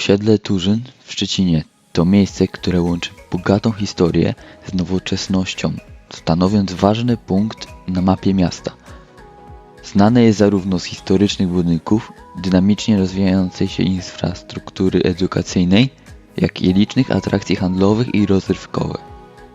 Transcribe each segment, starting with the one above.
Osiedle Turzyn w Szczecinie to miejsce, które łączy bogatą historię z nowoczesnością, stanowiąc ważny punkt na mapie miasta. Znane jest zarówno z historycznych budynków, dynamicznie rozwijającej się infrastruktury edukacyjnej, jak i licznych atrakcji handlowych i rozrywkowych.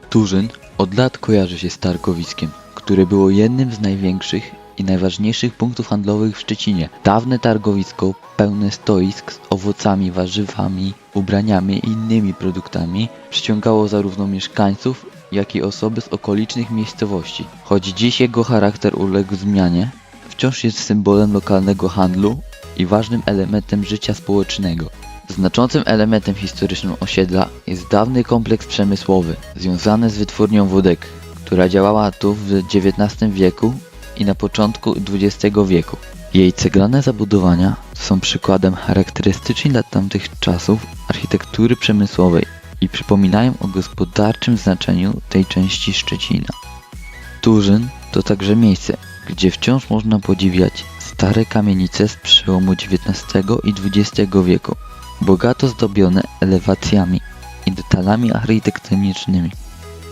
Turzyn od lat kojarzy się z targowiskiem, które było jednym z największych i najważniejszych punktów handlowych w Szczecinie. Dawne targowisko pełne stoisk z owocami, warzywami, ubraniami i innymi produktami przyciągało zarówno mieszkańców, jak i osoby z okolicznych miejscowości. Choć dziś jego charakter uległ zmianie, wciąż jest symbolem lokalnego handlu i ważnym elementem życia społecznego. Znaczącym elementem historycznym osiedla jest dawny kompleks przemysłowy, związany z wytwórnią wódek, która działała tu w XIX wieku i na początku XX wieku. Jej ceglane zabudowania są przykładem charakterystycznej dla tamtych czasów architektury przemysłowej i przypominają o gospodarczym znaczeniu tej części Szczecina. Turzyn to także miejsce, gdzie wciąż można podziwiać stare kamienice z przełomu XIX i XX wieku, bogato zdobione elewacjami i detalami architektonicznymi.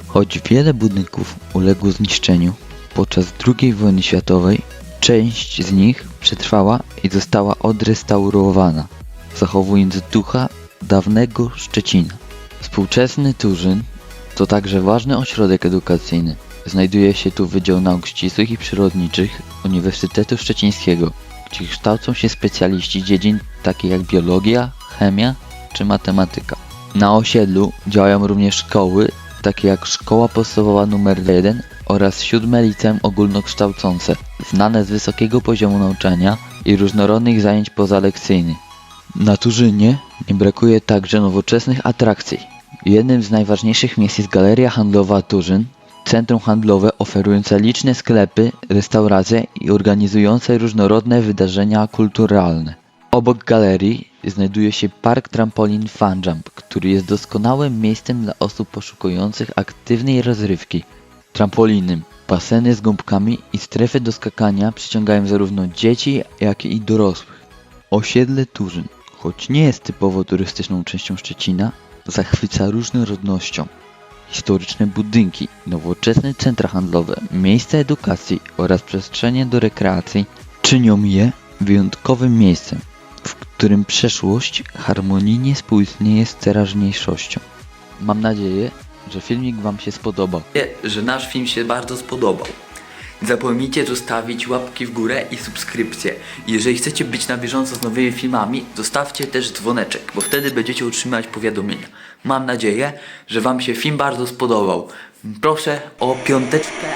Choć wiele budynków uległo zniszczeniu podczas II wojny światowej, część z nich przetrwała i została odrestaurowana, zachowując ducha dawnego Szczecina. Współczesny Turzyn to także ważny ośrodek edukacyjny. Znajduje się tu Wydział Nauk Ścisłych i Przyrodniczych Uniwersytetu Szczecińskiego, gdzie kształcą się specjaliści dziedzin takich jak biologia, chemia czy matematyka. Na osiedlu działają również szkoły, takie jak Szkoła Podstawowa nr 1 oraz siódme liceum ogólnokształcące, znane z wysokiego poziomu nauczania i różnorodnych zajęć pozalekcyjnych. Na Turzynie nie brakuje także nowoczesnych atrakcji. Jednym z najważniejszych miejsc jest Galeria Handlowa Turzyn, centrum handlowe oferujące liczne sklepy, restauracje i organizujące różnorodne wydarzenia kulturalne. Obok galerii znajduje się park trampolin Fun Jump, który jest doskonałym miejscem dla osób poszukujących aktywnej rozrywki. Trampoliny, baseny z gąbkami i strefy do skakania przyciągają zarówno dzieci, jak i dorosłych. Osiedle Turzyn, choć nie jest typowo turystyczną częścią Szczecina, zachwyca różnorodnością. Historyczne budynki, nowoczesne centra handlowe, miejsca edukacji oraz przestrzenie do rekreacji czynią je wyjątkowym miejscem, którym przeszłość harmonijnie współistnieje z teraźniejszością. Mam nadzieję, że filmik Wam się spodobał. że nasz film się bardzo spodobał. Zapomnijcie zostawić łapki w górę i subskrypcję. Jeżeli chcecie być na bieżąco z nowymi filmami, zostawcie też dzwoneczek, bo wtedy będziecie otrzymywać powiadomienia. Mam nadzieję, że Wam się film bardzo spodobał. Proszę o piąteczkę